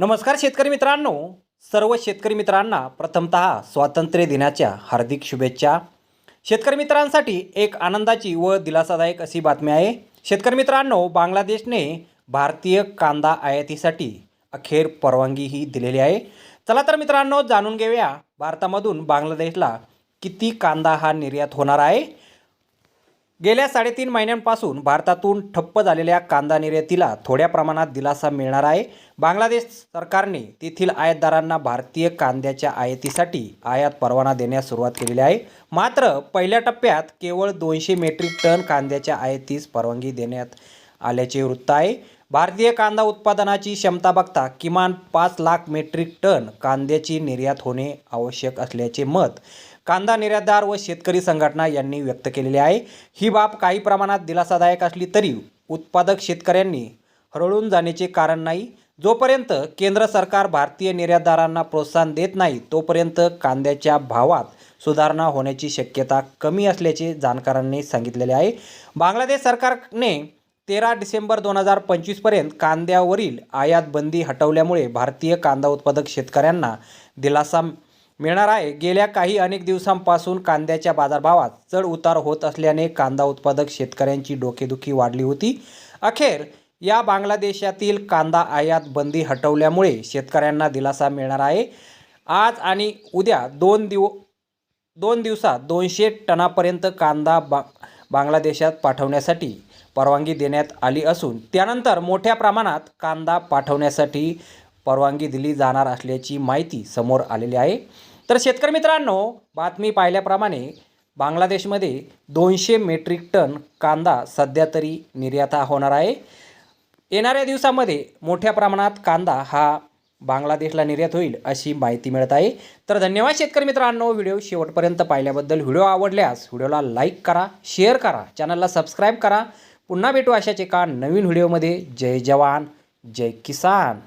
नमस्कार शेतकरी मित्रांनो. सर्व शेतकरी मित्रांना प्रथमतः स्वातंत्र्य दिनाच्या हार्दिक शुभेच्छा. शेतकरी मित्रांसाठी एक आनंदाची व दिलासादायक अशी बातमी आहे. शेतकरी मित्रांनो बांगलादेशने भारतीय कांदा आयातीसाठी अखेर परवानगीही दिलेली आहे. चला तर मित्रांनो जाणून घेऊया भारतामधून बांगलादेशला किती कांदा हा निर्यात होणार आहे. गेल्या साडेतीन महिन्यांपासून भारतातून ठप्प झालेल्या कांदा निर्यातीला थोड्या प्रमाणात दिलासा मिळणार आहे. बांगलादेश सरकारने तेथील आयातदारांना भारतीय कांद्याच्या आयातीसाठी आयात परवाना देण्यास सुरुवात केलेली आहे. मात्र पहिल्या टप्प्यात केवळ दोनशे मेट्रिक टन कांद्याच्या आयातीस परवानगी देण्यात आल्याचे वृत्त आहे. भारतीय कांदा उत्पादनाची क्षमता बघता किमान पाच लाख मेट्रिक टन कांद्याची निर्यात होणे आवश्यक असल्याचे मत कांदा निर्यातदार व शेतकरी संघटना यांनी व्यक्त केलेली आहे. ही बाब काही प्रमाणात दिलासादायक असली तरी उत्पादक शेतकऱ्यांनी हरळून जाण्याचे कारण नाही. जोपर्यंत केंद्र सरकार भारतीय निर्यातदारांना प्रोत्साहन देत नाही तोपर्यंत कांद्याच्या भावात सुधारणा होण्याची शक्यता कमी असल्याचे जाणकारांनी सांगितलेले आहे. बांगलादेश सरकारने तेरा डिसेंबर दोन हजार पंचवीसपर्यंत कांद्यावरील आयात बंदी हटवल्यामुळे भारतीय कांदा उत्पादक शेतकऱ्यांना दिलासा मिळणार आहे. गेल्या काही अनेक दिवसांपासून कांद्याच्या बाजारभावात चढ उतार होत असल्याने कांदा उत्पादक शेतकऱ्यांची डोकेदुखी वाढली होती. अखेर या बांगलादेशातील कांदा आयात बंदी हटवल्यामुळे शेतकऱ्यांना दिलासा मिळणार आहे. आज आणि उद्या दोन दिव दोन दिवसात दोनशे टनापर्यंत कांदा बा बांगलादेशात पाठवण्यासाठी परवानगी देण्यात आली असून त्यानंतर मोठ्या प्रमाणात कांदा पाठवण्यासाठी परवानगी दिली जाणार असल्याची माहिती समोर आलेली आहे. तर शेतकरी मित्रांनो बातमी पाहिल्याप्रमाणे बांगलादेशमध्ये दोनशे मेट्रिक टन कांदा सध्या तरी निर्यात होणार आहे. येणाऱ्या दिवसामध्ये मोठ्या प्रमाणात कांदा हा बांगलादेशला निर्यात होईल अशी माहिती मिळत आहे. तर धन्यवाद शेतकरी मित्रांनो व्हिडिओ शेवटपर्यंत पाहिल्याबद्दल व्हिडिओ आवडल्यास व्हिडिओला लाईक करा शेअर करा चॅनलला सबस्क्राईब करा. पुन्हा भेटू अशाच एका नवीन व्हिडिओमध्ये. जय जवान जय किसान.